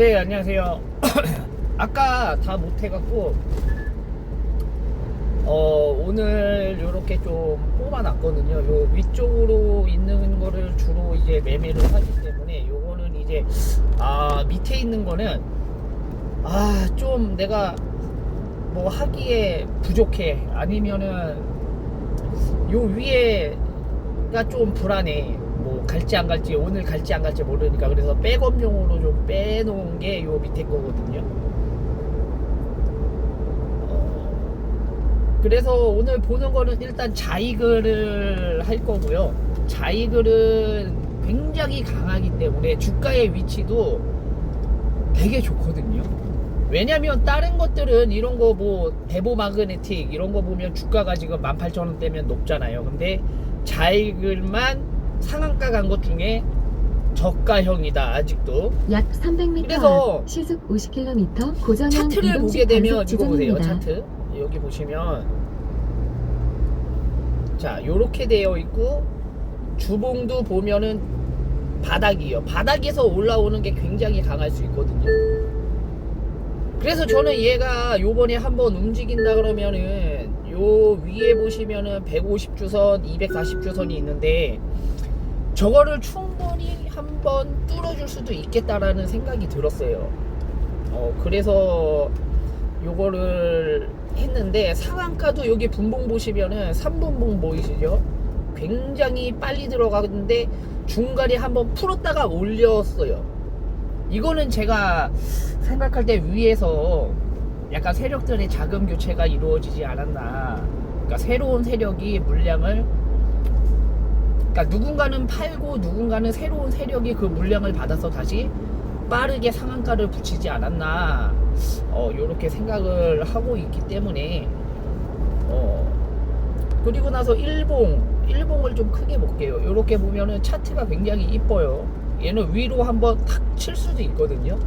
네, 안녕하세요. 아까 다 못해갖고, 어, 오늘 요렇게 좀 뽑아놨거든요. 요 위쪽으로 있는 거를 주로 이제 매매를 하기 때문에 요거는 이제, 아, 밑에 있는 거는, 아, 좀 내가 뭐 하기에 부족해. 아니면은, 요 위에가 좀 불안해. 뭐 갈지 안 갈지 오늘 갈지 안 갈지 모르니까 그래서 백업용으로 좀 빼놓은 게 요 밑에 거거든요. 어, 그래서 오늘 보는 거는 일단 자이글을 할 거고요. 자이글은 굉장히 강하기 때문에 주가의 위치도 되게 좋거든요. 왜냐면 다른 것들은 이런 거뭐 대보 마그네틱 이런 거 보면 주가가 지금 18,000원대면 높잖아요. 근데 자이글만 상한가 간 것 중에 저가형이다 아직도. 약 300m 그래서 앞 시속 50km 고정형 차트를 보게 되면 이거 보세요. 차트 여기 보시면 자 요렇게 되어 있고 주봉도 보면은 바닥이요 바닥에서 올라오는 게 굉장히 강할 수 있거든요 그래서 저는 얘가 요번에 한번 움직인다 그러면은 요 위에 보시면은 150주선 240주선이 있는데 저거를 충분히 한번 뚫어줄 수도 있겠다라는 생각이 들었어요 어 그래서 요거를 했는데 상한가도 여기 분봉 보시면은 3분봉 보이시죠? 굉장히 빨리 들어가는데 중간에 한번 풀었다가 올렸어요. 이거는 제가 생각할 때 위에서 약간 세력들의 자금 교체가 이루어지지 않았나. 그러니까 새로운 세력이 물량을 그러니까 누군가는 팔고 누군가는 새로운 세력이 그 물량을 받아서 다시 빠르게 상한가를 붙이지 않았나 어 요렇게 생각을 하고 있기 때문에 어 그리고 나서 일봉 일봉을 좀 크게 볼게요. 요렇게 보면은 차트가 굉장히 이뻐요. 얘는 위로 한번 탁 칠 수도 있거든요.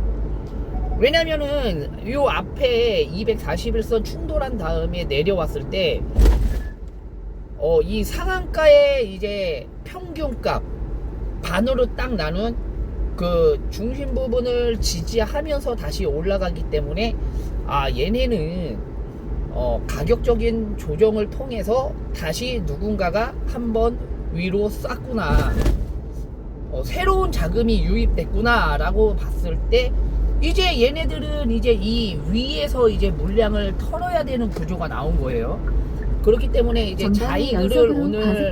왜냐면은 요 앞에 241선 충돌한 다음에 내려왔을 때 어, 이 상한가의 이제 평균값 반으로 딱 나눈 그 중심 부분을 지지하면서 다시 올라가기 때문에 아 얘네는 어, 가격적인 조정을 통해서 다시 누군가가 한번 위로 쌌구나. 어, 새로운 자금이 유입됐구나 라고 봤을 때 이제 얘네들은 이제 이 위에서 이제 물량을 털어야 되는 구조가 나온 거예요 그렇기 때문에 이제 연속으로 과속 오늘.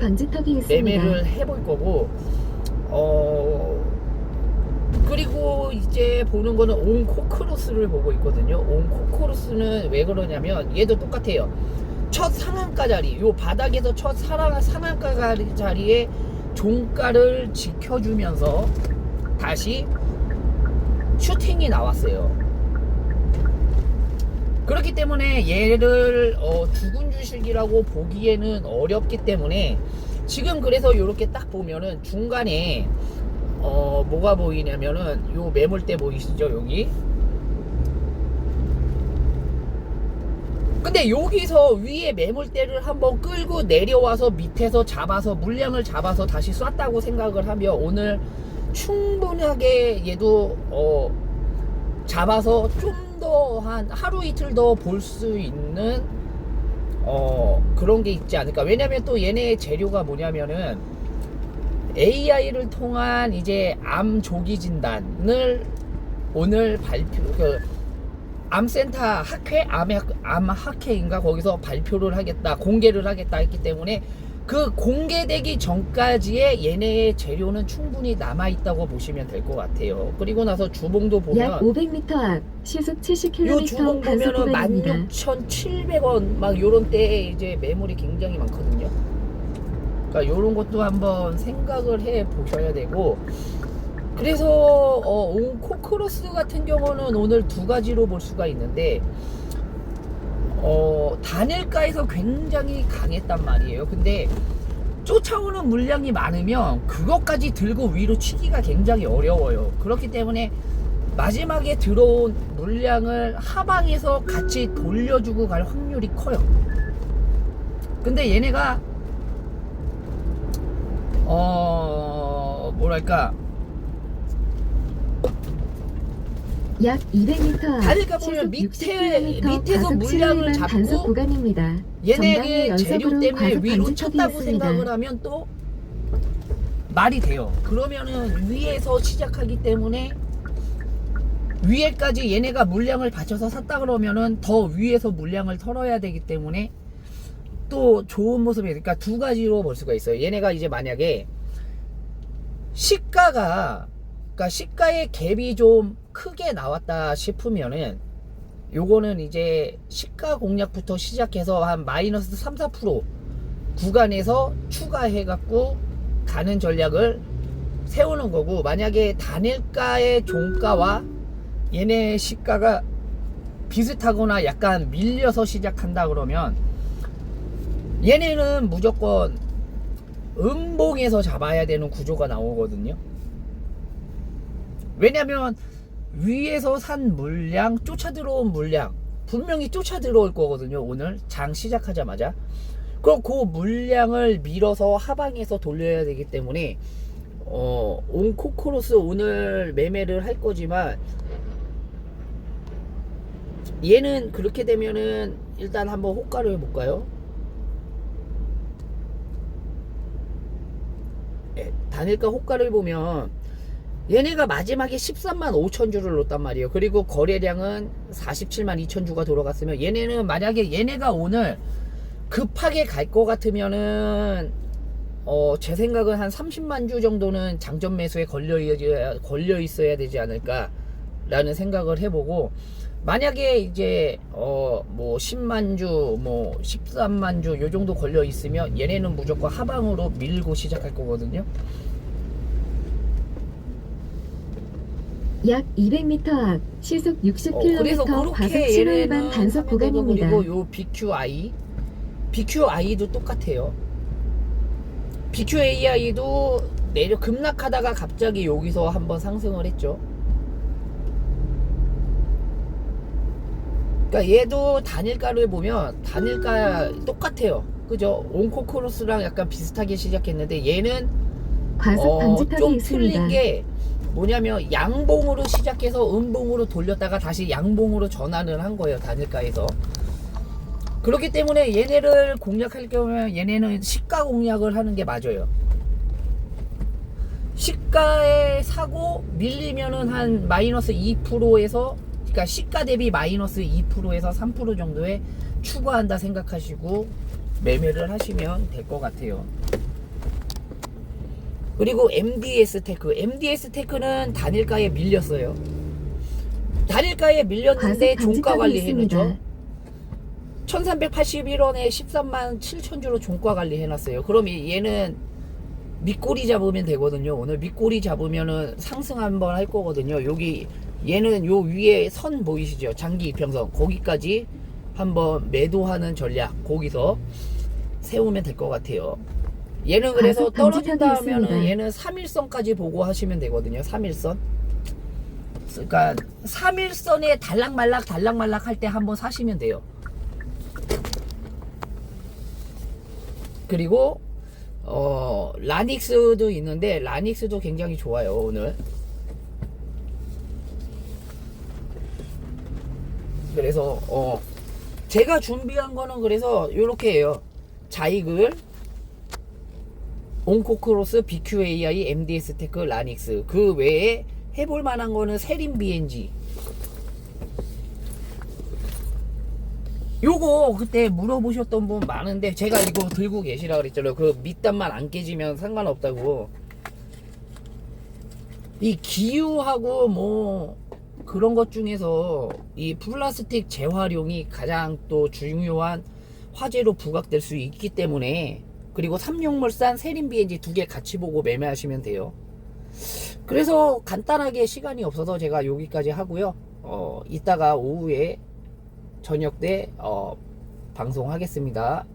매매를 해볼 거고 어 그리고 이제 보는 거는 온 코크로스를 보고 있거든요. 온 코크로스는 왜 그러냐면 얘도 똑같아요. 첫 상한가 자리 요 바닥에서 첫 상한, 상한가 자리- 자리에 종가를 지켜주면서 다시 슈팅이 나왔어요 그렇기 때문에 얘를 어, 죽은 주식이라고 보기에는 어렵기 때문에 지금 그래서 이렇게 딱 보면은 중간에 어 뭐가 보이냐면은 요 매물대 보이시죠 여기? 근데 여기서 위에 매물대를 한번 끌고 내려와서 밑에서 잡아서 물량을 잡아서 다시 쐈다고 생각을 하면 오늘 충분하게 얘도 어 잡아서 좀 더 한 하루 이틀 더 볼 수 있는 어 그런 게 있지 않을까. 왜냐면 또 얘네의 재료가 뭐냐면은 AI를 통한 이제 암 조기 진단을 오늘 발표 그 암센터 학회 암, 암 학회인가? 거기서 발표를 하겠다 공개를 하겠다 했기 때문에 그 공개되기 전까지의 얘네의 재료는 충분히 남아 있다고 보시면 될 것 같아요. 그리고 나서 주봉도 약 보면 500m 앞 시속 요 70km 주봉 단속 보면은 구간입니다. 16,700원 막 요런 때에 이제 매물이 굉장히 많거든요. 그러니까 요런 것도 한번 생각을 해 보셔야 되고 그래서 어, 온 코크로스 같은 경우는 오늘 두 가지로 볼 수가 있는데 어, 단일가에서 굉장히 강했단 말이에요. 근데 쫓아오는 물량이 많으면 그것까지 들고 위로 치기가 굉장히 어려워요. 그렇기 때문에 마지막에 들어온 물량을 하방에서 같이 돌려주고 갈 확률이 커요. 근데 얘네가 어 뭐랄까 약 200m 앞 다리가 보면 밑에- 60km 밑에서 물량을 잡고 구간입니다. 얘네의 재료 때문에 위로 쳤다고 있습니다. 생각을 하면 또 말이 돼요. 그러면은 위에서 시작하기 때문에 위에까지 얘네가 물량을 받쳐서 샀다 그러면은 더 위에서 물량을 털어야 되기 때문에 또 좋은 모습이 그러니까 두 가지로 볼 수가 있어요. 얘네가 이제 만약에 시가가 그러니까 시가의 갭이 좀 크게 나왔다 싶으면은 요거는 이제 시가 공략부터 시작해서 한 마이너스 3, 4% 구간에서 추가해 갖고 가는 전략을 세우는 거고 만약에 단일가의 종가와 얘네 시가가 비슷하거나 약간 밀려서 시작한다 그러면 얘네는 무조건 음봉에서 잡아야 되는 구조가 나오거든요. 왜냐면 위에서 산 물량, 쫓아 들어온 물량 분명히 쫓아 들어올 거거든요. 오늘 장 시작하자마자. 그럼 그 물량을 밀어서 하방에서 돌려야 되기 때문에 어, 온 코코로스 오늘 매매를 할 거지만 얘는 그렇게 되면은 일단 한번 호가를 해볼까요? 예, 단일가 호가를 보면 얘네가 마지막에 13만 5천 주를 놓단 말이에요. 그리고 거래량은 47만 2천 주가 돌아갔으면 얘네는 만약에 얘네가 오늘 급하게 갈 것 같으면은 어, 제 생각은 한 30만 주 정도는 장전 매수에 걸려, 있- 걸려 있어야 되지 않을까라는 생각을 해보고 만약에 이제 어 뭐 10만 주, 뭐 13만 주 요 정도 걸려 있으면 얘네는 무조건 하방으로 밀고 시작할 거거든요. 약 200m 앞 시속 어, 그래서 60km 과속 그렇게 신호위반 얘네는 단속 되고 구간입니다. 그리고 요 BQI, BQI도 똑같아요. BQAI도 내려 급락하다가 갑자기 여기서 한번 상승을 했죠. 그러니까 얘도 단일가를 보면 단일가 똑같아요. 그죠? 온코 크로스랑 약간 비슷하게 시작했는데 얘는 과속 어, 방지턱이 좀 있습니다. 틀린 게 뭐냐면 양봉으로 시작해서 음봉으로 돌렸다가 다시 양봉으로 전환을 한 거예요 단일가에서 그렇기 때문에 얘네를 공략할 경우에 얘네는 시가 공략을 하는 게 맞아요 시가에 사고 밀리면은 한 마이너스 2%에서 그러니까 시가 대비 마이너스 2%에서 3% 정도에 추가한다 생각하시고 매매를 하시면 될 것 같아요. 그리고 MDS 테크, MDS 테크는 단일가에 밀렸어요. 단일가에 밀렸는데 종가 관리. 해놓죠. 1381원에 13만 7천 주로 종가 관리 해놨어요. 그럼 이- 얘는 밑꼬리 잡으면 되거든요. 오늘 밑꼬리 잡으면은 상승 한번 할 거거든요. 여기 얘는 요 위에 선 보이시죠? 장기 이평선 거기까지 한번 매도하는 전략 거기서 세우면 될 것 같아요. 얘는 그래서 떨어진다 하면은. 얘는 3일선까지 보고 하시면 되거든요. 3일선. 그러니까 3일선에 달락말락 달락말락 할 때 한번 사시면 돼요. 그리고 어 라닉스도 있는데 라닉스도 굉장히 좋아요 오늘 그래서 어 제가 준비한 거는 그래서 이렇게 해요 자익을 온코크로스 BQAI MDS 테크 라닉스 그 외에 해볼 만한 거는 세린 BNG 요거 그때 물어보셨던 분 많은데 제가 이거 들고 계시라 그랬잖아요. 그 밑단만 안 깨지면 상관없다고. 이 기유하고 뭐 그런 것 중에서 이 플라스틱 재활용이 가장 또 중요한 화재로 부각될 수 있기 때문에 그리고 삼용물산 세린 BNG 두개 같이 보고 매매하시면 돼요. 그래서 간단하게 시간이 없어서 제가 여기까지 하고요. 어, 이따가 오후에 저녁 때 어, 방송하겠습니다.